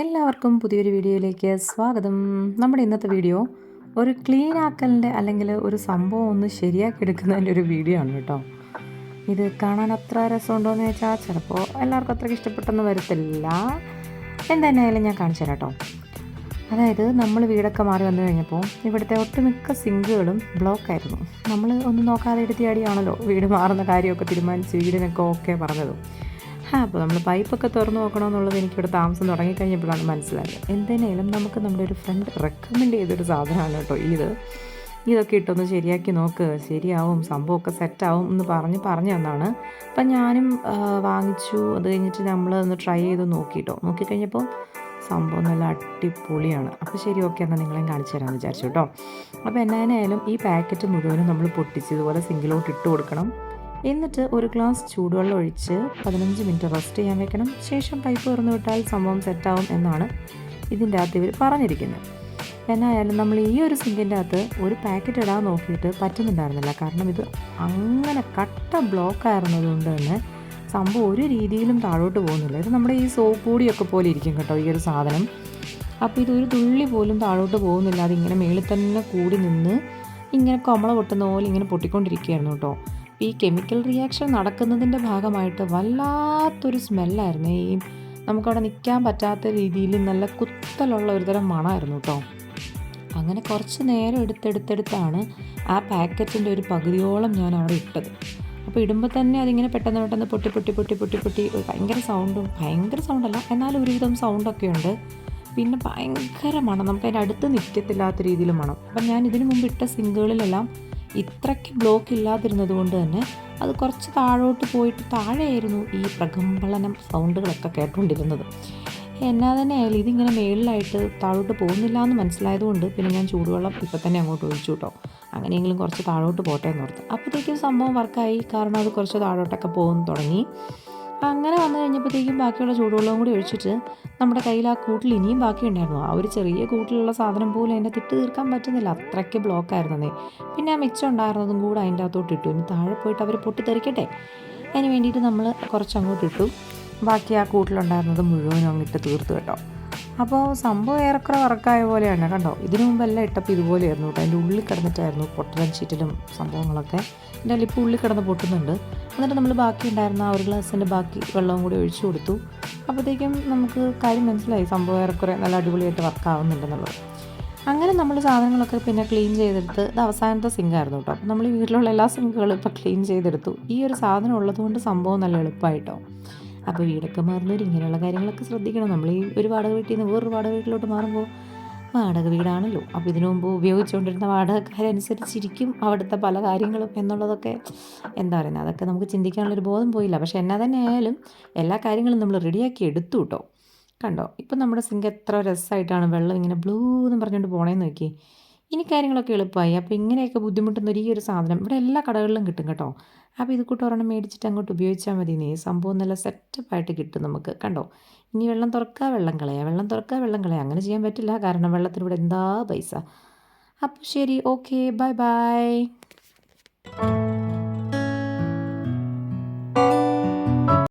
എല്ലാവർക്കും പുതിയൊരു വീഡിയോയിലേക്ക് സ്വാഗതം. നമ്മുടെ ഇന്നത്തെ വീഡിയോ ഒരു ക്ലീൻ ആക്കലിന്റെ അല്ലെങ്കിൽ ഒരു സംഭവം ഒന്ന് ശരിയാക്കി എടുക്കുന്നതിന്റെ ഒരു വീഡിയോ ആണ് കേട്ടോ. ഇത് കാണാൻ അത്ര രസമുണ്ടോയെന്ന് വെച്ചാൽ ചിലപ്പോൾ എല്ലാവർക്കും അത്രയ്ക്ക് ഇഷ്ടപ്പെട്ടെന്ന് വരത്തില്ല. എന്തായാലും ഞാൻ കാണിച്ചു തരാം കേട്ടോ. അതായത് നമ്മൾ വീടൊക്കെ മാറി വന്നു കഴിഞ്ഞപ്പോൾ ഇവിടുത്തെ ഒട്ടുമിക്ക സിങ്കുകളും ബ്ലോക്കായിരുന്നു നമ്മൾ ഒന്നും നോക്കാതെ എടുത്തിയാടിയാണല്ലോ വീട് മാറുന്ന കാര്യമൊക്കെ തീരുമാനിച്ച് വീടിനൊക്കെ ഓക്കെ പറഞ്ഞതും. അപ്പോൾ നമ്മൾ പൈപ്പൊക്കെ തുറന്ന് നോക്കണമെന്നുള്ളത് എനിക്കിവിടെ താമസം തുടങ്ങിക്കഴിഞ്ഞപ്പോഴാണ് മനസ്സിലായത്. എന്തിനേലും നമുക്ക് നമ്മുടെ ഒരു ഫ്രണ്ട് റെക്കമെൻഡ് ചെയ്തൊരു സാധനമാണ് കേട്ടോ ഇത്. ഇതൊക്കെ ഇട്ടൊന്ന് ശരിയാക്കി നോക്ക്. ശരിയാവും സംഭവമൊക്കെ സെറ്റാവും എന്ന് പറഞ്ഞ് പറഞ്ഞു തന്നാണ് അപ്പം ഞാനും വാങ്ങിച്ചു. അത് കഴിഞ്ഞിട്ട് നമ്മൾ ഒന്ന് ട്രൈ ചെയ്ത് നോക്കിയിട്ടോ നോക്കിക്കഴിഞ്ഞപ്പോൾ സംഭവം നല്ല അടിപൊളിയാണ്. അപ്പോൾ ശരി ഓക്കെ എന്നാൽ നിങ്ങളെയും കാണിച്ചു തരാമെന്ന് വിചാരിച്ചു കേട്ടോ. അപ്പോൾ എന്നായാലും ഈ പാക്കറ്റ് മുഴുവനും നമ്മൾ പൊട്ടിച്ച് ഇതുപോലെ സിങ്കിലോട്ട് ഇട്ട് കൊടുക്കണം. എന്നിട്ട് ഒരു ഗ്ലാസ് ചൂടുവെള്ളം ഒഴിച്ച് പതിനഞ്ച് മിനിറ്റ് റെസ്റ്റ് ചെയ്യാൻ വെക്കണം. ശേഷം പൈപ്പ് തുറന്നു വിട്ടാൽ സംഭവം സെറ്റാവും എന്നാണ് ഇതിന്റെ അകത്ത് ഇവർ പറഞ്ഞിരിക്കുന്നത്. എന്നായാലും നമ്മൾ ഈ ഒരു സിങ്കിന്റെ അകത്ത് ഒരു പാക്കറ്റ് ഇടാൻ നോക്കിയിട്ട് പറ്റുന്നുണ്ടായിരുന്നില്ല. കാരണം ഇത് അങ്ങനെ കട്ട ബ്ലോക്ക് ആയിരുന്നതുകൊണ്ട് തന്നെ സംഭവം ഒരു രീതിയിലും താഴോട്ട് പോകുന്നില്ല. ഇത് നമ്മുടെ ഈ സോപ്പ് പൊടിയൊക്കെ പോലെ ഇരിക്കും കേട്ടോ ഈ ഒരു സാധനം. അപ്പോൾ ഇതൊരു തുള്ളി പോലും താഴോട്ട് പോകുന്നില്ല. അതിങ്ങനെ മേളിൽ തന്നെ കൂടി നിന്ന് ഇങ്ങനെ കൊമള പൊട്ടുന്ന പോലെ ഇങ്ങനെ പൊട്ടിക്കൊണ്ടിരിക്കുകയായിരുന്നു കേട്ടോ. ഈ കെമിക്കൽ റിയാക്ഷൻ നടക്കുന്നതിന്റെ ഭാഗമായിട്ട് വല്ലാത്തൊരു സ്മെല്ലായിരുന്നു. ഈ നമുക്കവിടെ നിൽക്കാൻ പറ്റാത്ത രീതിയിൽ നല്ല കുത്തലുള്ള ഒരുതരം മണമായിരുന്നു കേട്ടോ. അങ്ങനെ കുറച്ച് നേരം എടുത്തെടുത്തെടുത്താണ് ആ പാക്കറ്റിന്റെ ഒരു പകുതിയോളം ഞാൻ അവിടെ ഇട്ടത്. അപ്പോൾ ഇടുമ്പോൾ തന്നെ അതിങ്ങനെ പെട്ടെന്ന് പെട്ടെന്ന് പൊട്ടി പൊട്ടി പൊട്ടി പൊട്ടി പൊട്ടി ഭയങ്കര സൗണ്ടും ഭയങ്കര സൗണ്ടല്ല എന്നാലും ഒരുവിധം സൗണ്ടൊക്കെ ഉണ്ട്. പിന്നെ ഭയങ്കര മണം. നമുക്ക് അതിന്റെ അടുത്ത് നിൽക്കത്തില്ലാത്ത രീതിയിൽ മണം. അപ്പം ഞാൻ ഇതിനു മുമ്പ് ഇട്ട സിങ്കുകളിലെല്ലാം ഇത്രയ്ക്ക് ബ്ലോക്ക് ഇല്ലാതിരുന്നത് കൊണ്ട് തന്നെ അത് കുറച്ച് താഴോട്ട് പോയിട്ട് താഴെയായിരുന്നു ഈ പ്രകമ്പളനം സൗണ്ടുകളൊക്കെ കേട്ടുകൊണ്ടിരുന്നത് എന്നാ തന്നെ ആയാലും ഇതിങ്ങനെ മേളിലായിട്ട് താഴോട്ട് പോകുന്നില്ല എന്ന് മനസ്സിലായതുകൊണ്ട് പിന്നെ ഞാൻ ചൂടുവെള്ളം ഇപ്പം തന്നെ അങ്ങോട്ട് ഒഴിച്ചു കേട്ടോ അങ്ങനെയെങ്കിലും കുറച്ച് താഴോട്ട് പോട്ടെ എന്ന് ഓർത്ത്. അപ്പോഴത്തേക്കും സംഭവം വർക്കായി കാരണം അത് കുറച്ച് താഴോട്ടൊക്കെ പോകുന്നു തുടങ്ങി. അങ്ങനെ വന്നു കഴിഞ്ഞപ്പോഴത്തേക്കും ബാക്കിയുള്ള ചൂടുവെള്ളവും കൂടി ഒഴിച്ചിട്ട് നമ്മുടെ കയ്യിൽ ആ കൂട്ടിൽ ഇനിയും ബാക്കി ഉണ്ടായിരുന്നു ആ ഒരു ചെറിയ കൂട്ടിലുള്ള സാധനം പോലും അതിന്റെ തിട്ട് തീർക്കാൻ പറ്റുന്നില്ല. അത്രയ്ക്ക് ബ്ലോക്ക് ആയിരുന്നേ പിന്നെ ആ മിച്ചം ഉണ്ടായിരുന്നതും കൂടെ അതിന്റെ അകത്തോട്ട് ഇട്ടു. ഇനി താഴെ പോയിട്ട് അവർ പൊട്ടിത്തെറിക്കട്ടെ? അതിന് വേണ്ടിയിട്ട് നമ്മൾ കുറച്ച് അങ്ങോട്ട് ഇട്ടു. ബാക്കി ആ കൂട്ടിലുണ്ടായിരുന്നത് മുഴുവനും അങ്ങിട്ട് തീർത്തു കേട്ടോ. അപ്പോൾ സംഭവം ഏറെക്കുറെ വർക്കായ പോലെയാണ് കണ്ടോ? ഇതിനു മുമ്പെല്ലാം ഇട്ടപ്പോൾ ഇതുപോലെയായിരുന്നു കേട്ടോ. അതിന്റെ ഉള്ളിൽ കിടന്നിട്ടായിരുന്നു പൊട്ടലൻ ഷീറ്റിലും സംഭവങ്ങളൊക്കെ. എന്റെ ലിപ്പ് ഉള്ളിൽ കിടന്ന് പൊട്ടുന്നുണ്ട്. എന്നിട്ട് നമ്മൾ ബാക്കി ഉണ്ടായിരുന്ന ആ ഒരു ഗ്ലാസ്സിന്റെ ബാക്കി വെള്ളവും കൂടി ഒഴിച്ചു കൊടുത്തു. അപ്പോഴത്തേക്കും നമുക്ക് കാര്യം മനസ്സിലായി. സംഭവം ഏറെക്കുറെ നല്ല അടിപൊളിയായിട്ട് വർക്കാവുന്നുണ്ടെന്നുള്ളത് അങ്ങനെ നമ്മൾ സാധനങ്ങളൊക്കെ പിന്നെ ക്ലീൻ ചെയ്തെടുത്ത് ഇത് അവസാനത്തെ സിങ്കായിരുന്നു കേട്ടോ. നമ്മൾ വീട്ടിലുള്ള എല്ലാ സിങ്കുകളും ഇപ്പോൾ ക്ലീൻ ചെയ്തെടുത്തു. ഈ ഒരു സാധനം ഉള്ളതുകൊണ്ട് സംഭവം നല്ല എളുപ്പമായിട്ടോ അപ്പോൾ വീടൊക്കെ മാറുന്നവർ ഇങ്ങനെയുള്ള കാര്യങ്ങളൊക്കെ ശ്രദ്ധിക്കണം. നമ്മൾ ഈ ഒരു വാടക വീട്ടിൽ നിന്ന് വേറൊരു വാടക വീട്ടിലോട്ട് മാറുമ്പോൾ വാടക വീടാണല്ലോ. അപ്പോൾ ഇതിനു മുമ്പ് ഉപയോഗിച്ചുകൊണ്ടിരുന്ന വാടകക്കാരനുസരിച്ചിരിക്കും അവിടുത്തെ പല കാര്യങ്ങളും എന്നുള്ളതൊക്കെ എന്താ പറയുന്നത് അതൊക്കെ നമുക്ക് ചിന്തിക്കാനുള്ളൊരു ബോധം പോയില്ല. പക്ഷേ എന്നാ തന്നെ ആയാലും എല്ലാ കാര്യങ്ങളും നമ്മൾ റെഡിയാക്കി എടുത്തു കേട്ടോ കണ്ടോ? ഇപ്പം നമ്മുടെ സിങ്ക് എത്ര രസമായിട്ടാണ് വെള്ളം ഇങ്ങനെ ബ്ലൂ എന്ന് പറഞ്ഞുകൊണ്ട് പോണേന്ന് നോക്കി ഇനി കാര്യങ്ങളൊക്കെ എളുപ്പമായി അപ്പോൾ ഇങ്ങനെയൊക്കെ ബുദ്ധിമുട്ടുന്ന ഈ ഒരു സാധനം ഇവിടെ എല്ലാ കടകളിലും കിട്ടും കേട്ടോ. അപ്പോൾ ഇത് ഒരെണ്ണം മേടിച്ചിട്ട് അങ്ങോട്ട് ഉപയോഗിച്ചാൽ മതി നീ സംഭവം നല്ല സെറ്റപ്പായിട്ട് കിട്ടും നമുക്ക്. കണ്ടോ? ഇനി വെള്ളം തുറക്കാ വെള്ളം കളയുക വെള്ളം തുറക്കാ വെള്ളം കളയുക അങ്ങനെ ചെയ്യാൻ പറ്റില്ല. കാരണം വെള്ളത്തിനിവിടെ എന്താ പൈസ? അപ്പോൾ ശരി. ഓക്കെ. Bye bye.